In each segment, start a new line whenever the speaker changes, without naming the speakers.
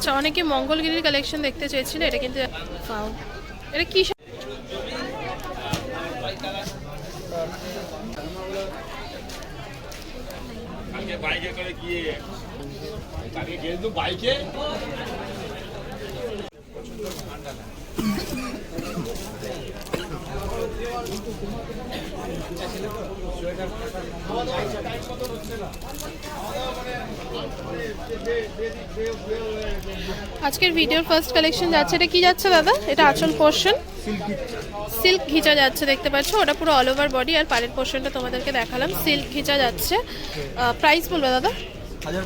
আচ্ছা অনেকে মঙ্গলগিরির কালেকশন দেখতে চেয়েছিল এটা কিন্তু এটা কি আজকের ভিডিওর ফার্স্ট কালেকশন যাচ্ছে। এটা কি যাচ্ছে দাদা? এটা আঁচল পোর্শন সিল্ক ঘিচা। যাচ্ছে দেখতে পাচ্ছ? ওটা পুরো অল ওভার বডি আর পাড়ের পোর্শনটা তোমাদেরকে দেখালাম। সিল্ক ঘিচা যাচ্ছে। প্রাইস বলবে দাদা?
হাজার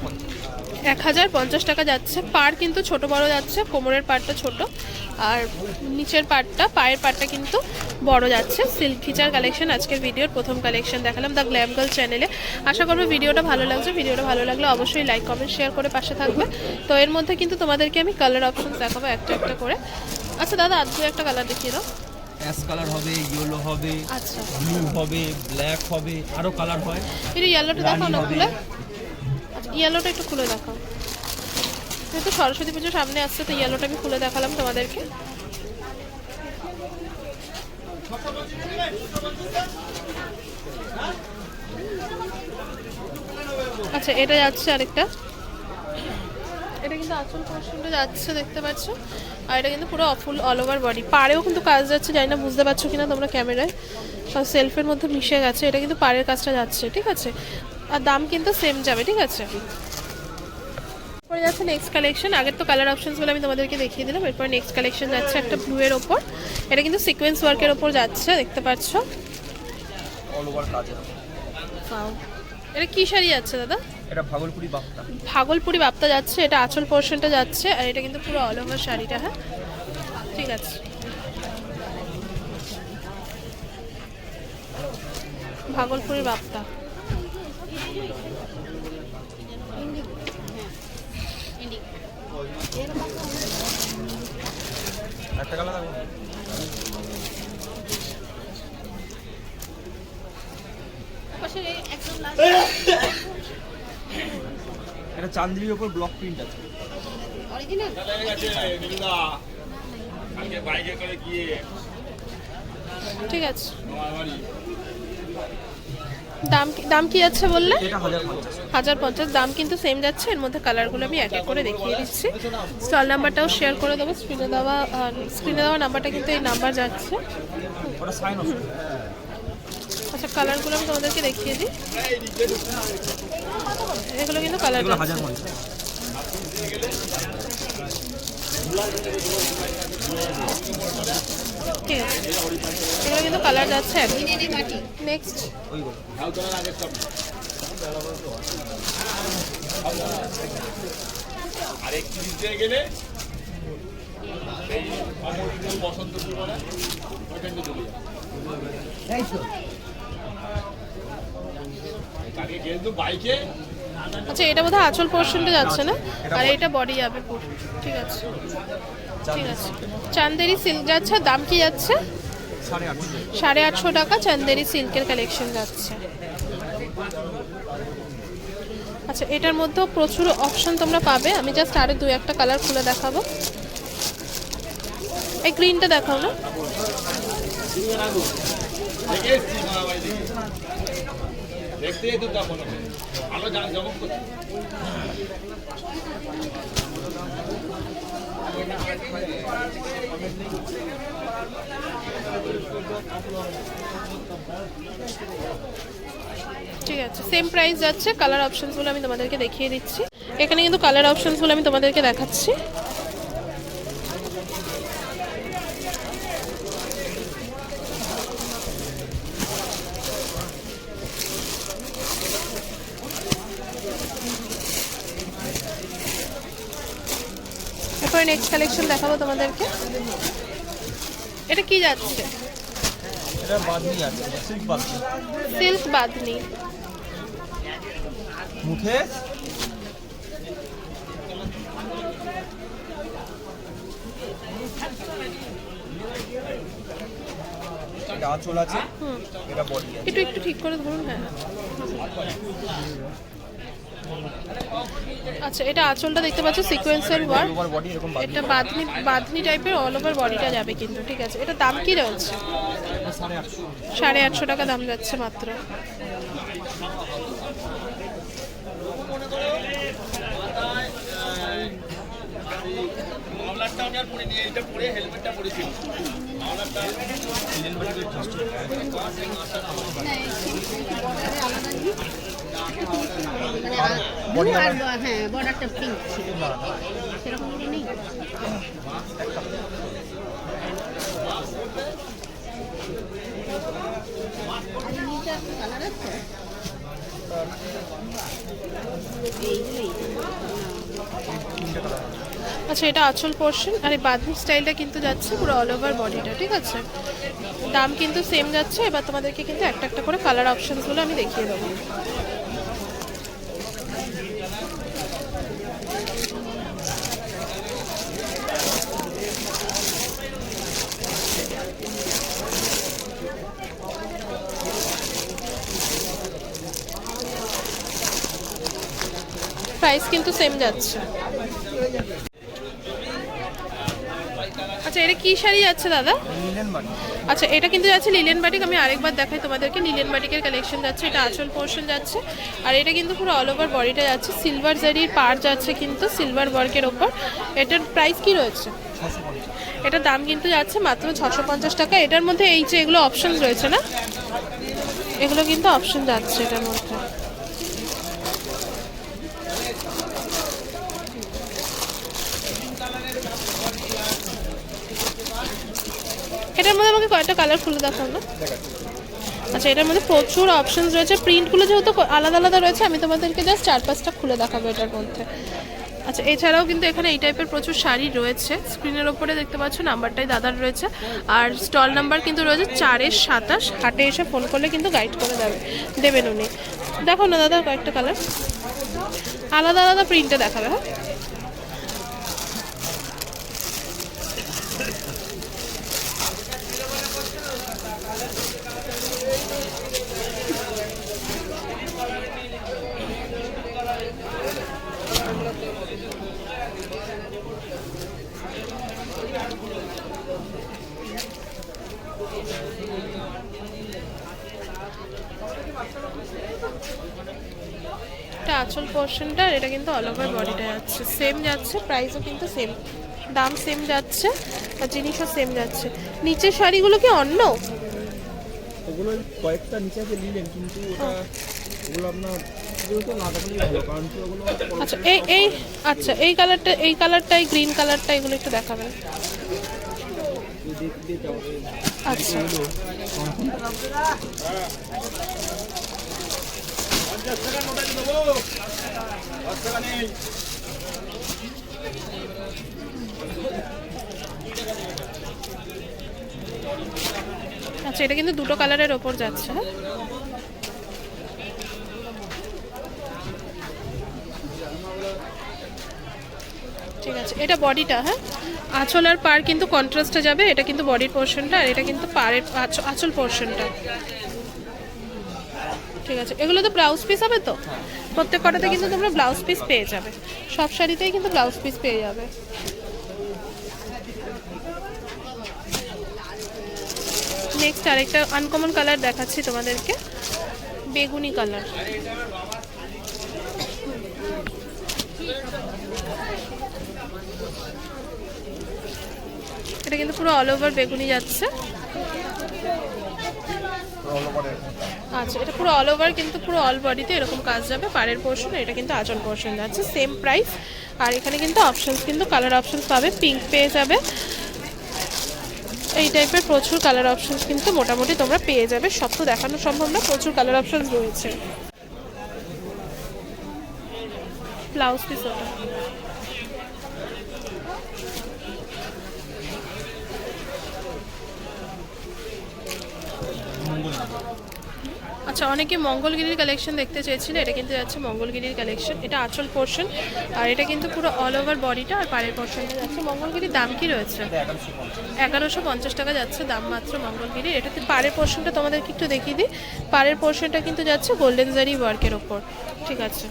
এক হাজার পঞ্চাশ টাকা যাচ্ছে। পার কিন্তু ছোট বড় যাচ্ছে কোমরের পাটটা ছোট। আর নিচের পাটটা পায়ের পাটটা কিন্তু বড় যাচ্ছে। সিল্ক ফিচার কালেকশন আজকের ভিডিওর প্রথম কালেকশন দেখালাম দ্য গ্ল্যাম গার্ল চ্যানেলে আশা করব ভিডিওটা ভালো লাগছে। ভিডিওটা ভালো লাগলে অবশ্যই লাইক কমেন্ট শেয়ার করে পাশে থাকবে। তো এর মধ্যে কিন্তু তোমাদেরকে আমি কালার অপশন দেখাবো একটা একটা করে। আচ্ছা দাদা দু একটা কালার দেখিয়ে দাও।
অ্যাশ কালার হবে ইয়েলো হবে
আচ্ছা।
ব্লু হবে ব্ল্যাক হবে আরও কালার হয়।
একটু ইয়েলোটা দেখাও না
রানী হবে।
খুলে আচ্ছা ইয়েলোটা একটু খুলে দেখাও। যেহেতু সরস্বতী পুজো সামনে আসছে, তো ইয়েলোটা আমি খুলে দেখালাম তোমাদেরকে। আচ্ছা এটা যাচ্ছে আরেকটা। এটা কিন্তু আচল পোর্শনটা যাচ্ছে, দেখতে পাচ্ছ? আর এটা কিন্তু পুরো ফুল অল ওভার বডি পাড়েও কিন্তু কাজ যাচ্ছে জানি না বুঝতে পারছ কিনা তোমরা ক্যামেরায়। সেলফের মধ্যে মিশে গেছে এটা কিন্তু পাড়ের কাজটা যাচ্ছে ঠিক আছে? আর দাম কিন্তু সেম যাবে ঠিক আছে? পরে যাচ্ছে নেক্সট কালেকশন আগের তো কালার অপশনসগুলো আমি তোমাদেরকে দেখিয়ে দিলাম এরপর নেক্সট কালেকশন যাচ্ছে একটা ব্লু এর ওপর। এটা কিন্তু সিকোয়েন্স ওয়ার্কের ওপর যাচ্ছে দেখতে পাচ্ছ. এটা কি শাড়ি যাচ্ছে দাদা?
এটা ভাগলপুরি বাপ্তা।
ভাগলপুরি বাপ্তা যাচ্ছে এটা আঁচল পোর্শনটা যাচ্ছে আর এটা কিন্তু পুরো অল ওভার শাড়িটা হ্যাঁ? ঠিক আছে। ভাগলপুরি বাপ্তা।
একটা কালার এটা চান্দির উপর ব্লক প্রিন্ট আছে
ঠিক আছে। দাম দাম কি যাচ্ছে বললে?
হাজার পঞ্চাশ।
দাম কিন্তু সেম যাচ্ছে। এর মধ্যে কালারগুলো আমি এক এক করে দেখিয়ে দিচ্ছি। স্টল নাম্বারটাও শেয়ার করে দেবো। স্ক্রিনে দেওয়া স্ক্রিনে দেওয়া নাম্বারটা কিন্তু এই নাম্বার যাচ্ছে। আচ্ছা কালারগুলো আমি তোমাদেরকে দেখিয়ে দিই। এগুলো কিন্তু কালার
হাজার
ঠিক আছে এগুলো কিন্তু কালার যাচ্ছে। নেক্সট
গেলে গেছিল বাইকে
আচ্ছা এটা বোধহয় আঁচল পোর্শনটা যাচ্ছে না? আর এটা বডি যাবে পুরো। ঠিক আছে। ঠিক আছে। চান্দেরি সিল্ক যাচ্ছে দাম কি যাচ্ছে?
সাড়ে আটশো।
টাকা চান্দেরি সিল্কের কালেকশন যাচ্ছে। আচ্ছা এটার মধ্যেও প্রচুর অপশন তোমরা পাবে। আমি জাস্ট আরও দু একটা কালার খুলে দেখাবো। এই গ্রিনটা দেখাও না।
দেখতে
ঠিক আছে সেম প্রাইস যাচ্ছে কালার অপশনসগুলো আমি তোমাদেরকে দেখিয়ে দিচ্ছি। এখানে কিন্তু কালার অপশনসগুলো আমি তোমাদেরকে দেখাচ্ছি। এরপরে নেক্সট কালেকশন দেখাবো তোমাদেরকে। এটা কি যাচ্ছে?
এটা বাদনি আছে সিল্ক বাদনি।
সিল্ক বাঁধনি
মুখে? এটা আঁচল আছে এটা বডি
একটু একটু ঠিক করে ধরুন হ্যাঁ। আচ্ছা এটা আঁচলটা দেখতে পাচ্ছ সিকোয়েন্সের ওয়ার্ক এটা বাঁধনি বাঁধনি টাইপের অল ওভার বডিটা যাবে কিন্তু, ঠিক আছে। এটা দাম কি রয়েছে?
সাড়ে আটশো
টাকা দাম যাচ্ছে মাত্র।
হেলমেটটা
হ্যাঁ
আচ্ছা এটা আঁচল পোর্শন আর এই বাঁধনি স্টাইলটা কিন্তু যাচ্ছে পুরো অল ওভার বডিটা ঠিক আছে? দাম কিন্তু সেম যাচ্ছে, এবার তোমাদেরকে কিন্তু একটা একটা করে কালার অপশনসগুলো আমি দেখিয়ে দেবো। প্রাইস কিন্তু সেম যাচ্ছে। আচ্ছা এটা কি শাড়ি যাচ্ছে দাদা? আচ্ছা এটা কিন্তু যাচ্ছে লিলেন বাটিক আমি আরেকবার দেখাই তোমাদেরকে। লিলেন বাটিকের কালেকশন যাচ্ছে এটা আঁচল পোর্শন যাচ্ছে। আর এটা কিন্তু পুরো অল ওভার বডিটা যাচ্ছে। সিলভার জারির পার যাচ্ছে কিন্তু সিলভার ওয়ার্কের ওপর। এটার প্রাইস কি রয়েছে? এটার দাম কিন্তু যাচ্ছে মাত্র ছশো পঞ্চাশ টাকা। এটার মধ্যে এই যে এগুলো অপশন রয়েছে না? এগুলো কিন্তু অপশন যাচ্ছে এটার মধ্যে। এটার মধ্যে আমাকে কয়েকটা কালার খুলে দেখাও না আচ্ছা এটার মধ্যে প্রচুর অপশনস রয়েছে। প্রিন্টগুলো যেহেতু আলাদা আলাদা রয়েছে, আমি তোমাদেরকে জাস্ট চার পাঁচটা খুলে দেখাবো এটার মধ্যে। আচ্ছা এছাড়াও কিন্তু এখানে এই টাইপের প্রচুর শাড়ি রয়েছে। স্ক্রিনের ওপরে দেখতে পাচ্ছ, নাম্বারটাই দাদার রয়েছে। আর স্টল নাম্বার কিন্তু রয়েছে চারের সাতাশ। হাটে এসে ফোন করলে কিন্তু গাইড করে দেবে, দেবেন উনি। দেখো না দাদা কয়েকটা কালার আলাদা আলাদা প্রিন্টে দেখাবে হ্যাঁ? আঁচল পোর্শনটা এটা কিন্তু অল ওভার বডিটা যাচ্ছে সেম যাচ্ছে প্রাইসও কিন্তু সেম দাম সেম যাচ্ছে আর জিনিসও সেম যাচ্ছে নিচের শাড়িগুলো কি অন্য
ওগুলো কয়েকটা নিচে আছে নিলেন কিন্তু ওটা ওগুলো আপনার
আচ্ছা এই এই আচ্ছা এই কালারটা এই কালারটা এই গ্রিন কালারটা এগুলো একটু দেখাবেন আচ্ছা
পঞ্চাশ টাকা নোটা দেবো দশ টাকা নেই
আচ্ছা এটা কিন্তু দুটো কালারের ওপর যাচ্ছে। হ্যাঁ ঠিক আছে, এটা বডিটা হ্যাঁ? আঁচল আর পার কিন্তু কন্ট্রাস্টে যাবে, এটা কিন্তু বডির পোর্শনটা আর এটা কিন্তু পাড়ের আঁচ- আঁচল পোর্শনটা ঠিক আছে। এগুলো তো ব্লাউজ পিস হবে তো? প্রত্যেক কটাতে কিন্তু তোমরা ব্লাউজ পিস পেয়ে যাবে। সব শাড়িতেই কিন্তু ব্লাউজ পিস পেয়ে যাবে। নেক্সট আরেকটা আনকমন কালার দেখাচ্ছি তোমাদেরকে। বেগুনি কালার এটা কিন্তু পুরো অল ওভার বেগুনি যাচ্ছে। আচ্ছা এটা পুরো অল ওভার কিন্তু পুরো অল বডিতে এরকম কাজ যাবে, পাড়ের পোর্শন এটা কিন্তু আচল পোর্শন যাচ্ছে সেম প্রাইস আর এখানে কিন্তু অপশনস কিন্তু কালার অপশনস পাবে পিঙ্ক পেয়ে যাবে। এই টাইপের প্রচুর কালার অপশনস কিন্তু মোটামুটি তোমরা পেয়ে যাবে, সব তো দেখানো সম্ভব না, প্রচুর কালার অপশনস রয়েছে। ব্লাউজ পিস ওটা। আচ্ছা অনেকে মঙ্গলগিরির কালেকশন দেখতে চেয়েছিল, এটা কিন্তু যাচ্ছে মঙ্গলগিরির কালেকশন এটা আচল পোর্শন আর এটা কিন্তু পুরো অল ওভার বডিটা আর পায়ের পোর্শনটা যাচ্ছে। মঙ্গলগিরির দাম কি রয়েছে?
এগারোশো পঞ্চাশ
টাকা যাচ্ছে দাম মাত্র মঙ্গলগিরি এটাতে পাড়ের পোর্শনটা তোমাদেরকে একটু দেখিয়ে দিই। পাড়ের পোর্শনটা কিন্তু যাচ্ছে গোল্ডেন জারি ওয়ার্কের ওপর ঠিক আছে।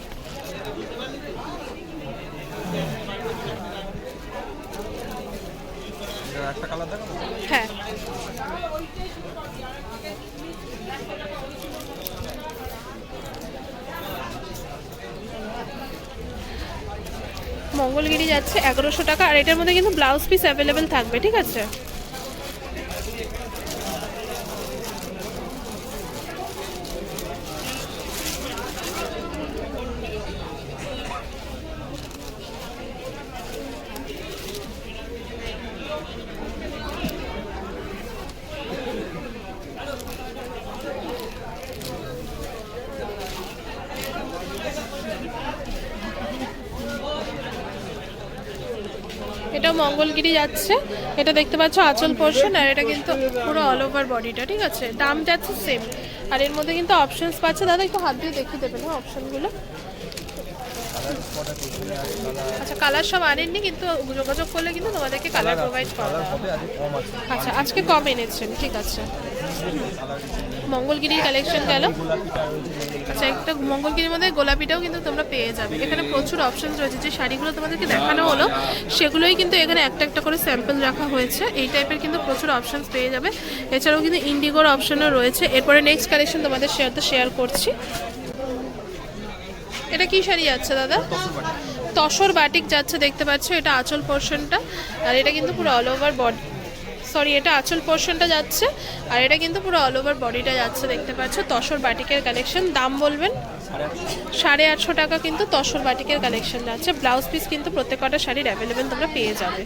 একটা কালার
মঙ্গলগিরি যাচ্ছে এগারোশো টাকা আর এটার মধ্যে কিন্তু ব্লাউজ পিস অ্যাভেলেবেল থাকবে ঠিক আছে? মঙ্গলগিরি যাচ্ছে। এটা দেখতে পাচ্ছ আঁচল পোর্শন আর এটা কিন্তু পুরো অল ওভার বডিটা ঠিক আছে? দাম যাচ্ছে সেম আর এর মধ্যে কিন্তু অপশনস পাচ্ছে। দাদা একটু হাত দিয়ে দেখিয়ে দেবেন হ্যাঁ অপশনগুলো আচ্ছা কালার সব আনেননি কিন্তু যোগাযোগ করলে কিন্তু তোমাদেরকে কালার প্রোভাইড করা আচ্ছা আজকে কম এনেছেন ঠিক আছে। মঙ্গলগিরি কালেকশন গেল। আচ্ছা একটা মঙ্গলগিরির মধ্যে গোলাপিটাও কিন্তু তোমরা পেয়ে যাবে। এখানে প্রচুর অপশন রয়েছে। যে শাড়িগুলো তোমাদেরকে দেখানো হলো, সেগুলোই কিন্তু এখানে একটা একটা করে স্যাম্পল রাখা হয়েছে। এই টাইপের কিন্তু প্রচুর অপশন পেয়ে যাবে। এছাড়াও কিন্তু ইন্ডিগোর অপশনও রয়েছে। এরপরে নেক্সট কালেকশন তোমাদের শেয়ারতে শেয়ার করছি। এটা কি শাড়ি যাচ্ছে, দাদা? তসর বাটিক যাচ্ছে, দেখতে পাচ্ছ। এটা আঁচল পোর্শনটা আর এটা কিন্তু পুরো অল ওভার বডি সরি এটা আঁচল পোর্শনটা যাচ্ছে, আর এটা কিন্তু পুরো অল ওভার বডিটা যাচ্ছে, দেখতে পাচ্ছ। তসর বাটিকের কালেকশন দাম বলবেন? সাড়ে আটশো টাকা কিন্তু তসর বাটিকের কালেকশন যাচ্ছে। ব্লাউজ পিস কিন্তু প্রত্যেক কটা শাড়ির অ্যাভেলেবেল তোমরা পেয়ে যাবে।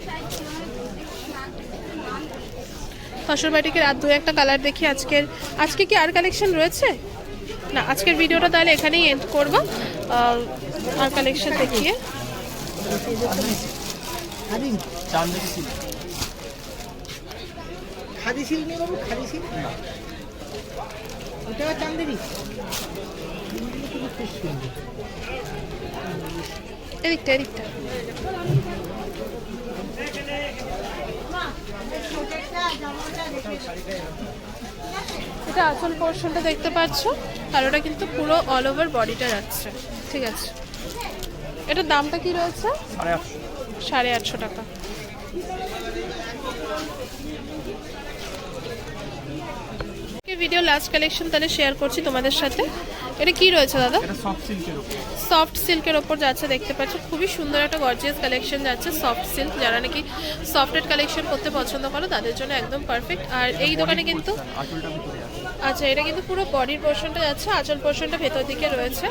তসর বাটিকের আর দু একটা কালার দেখি আজকের। আজকে কি আর কালেকশন রয়েছে? না, আজকের ভিডিওটা তাহলে এখানেই এন্ড করব। আর কালেকশন দেখিয়ে।
খাদি সিল্ক নেই বাবু খাদি সিল্ক? ওটা চান্দেরি
এদিকটা এদিকটা। এটা আসল পোর্শনটা দেখতে পাচ্ছ আর ওটা কিন্তু পুরো অল ওভার বডিটা যাচ্ছে ঠিক আছে। এটার দামটা কি রয়েছে?
সাড়ে আটশো
টাকা। ভিডিও লাস্ট কালেকশন তাহলে শেয়ার করছি তোমাদের সাথে। এটা কি রয়েছে দাদা?
সফট সিল্কের উপর
সফট সিল্কের ওপর যাচ্ছে দেখতে পাচ্ছ। খুবই সুন্দর একটা গর্জিয়াস কালেকশন যাচ্ছে সফট সিল্ক যারা নাকি সফটের কালেকশন করতে পছন্দ করো তাদের জন্য একদম পারফেক্ট আর এই দোকানে কিন্তু আচ্ছা এটা কিন্তু পুরো বডির পোর্শনটা যাচ্ছে আঁচল পোর্শনটা ভেতর দিকে রয়েছে।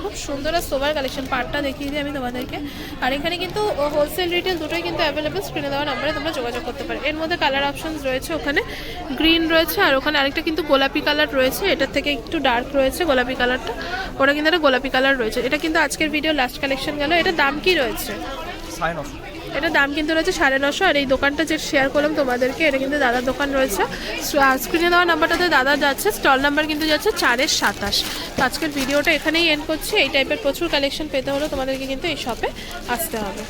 খুব সুন্দর আর সোবার কালেকশন পার্টটা দেখিয়ে দিই আমি তোমাদেরকে। আর এখানে কিন্তু হোলসেল রিটেল দুটোই কিন্তু অ্যাভেলেবেল স্ক্রিনে দেওয়া নাম্বারে তোমরা যোগাযোগ করতে পারো। এর মধ্যে কালার অপশনস রয়েছে ওখানে গ্রিন রয়েছে, আর ওখানে আরেকটা কিন্তু গোলাপি কালার রয়েছে, এটার থেকে একটু ডার্ক রয়েছে গোলাপি কালারটা ওটা কিন্তু একটা গোলাপি কালার রয়েছে। এটা কিন্তু আজকের ভিডিও লাস্ট কালেকশন গেল। এটা দাম কি রয়েছে? এটা দাম কিন্তু রয়েছে সাড়ে নশো, আর এই দোকানটা যে শেয়ার করলাম তোমাদেরকে, এটা কিন্তু দাদার দোকান রয়েছে। স্ক্রিনে দেওয়া নাম্বারটাতে দাদা যাচ্ছে স্টল নাম্বার কিন্তু যাচ্ছে চারের সাতাশ। তো আজকের ভিডিওটা এখানেই এন্ড করছি। এই টাইপের প্রচুর কালেকশন পেতে হলে তোমাদেরকে কিন্তু এই শপে আসতে হবে।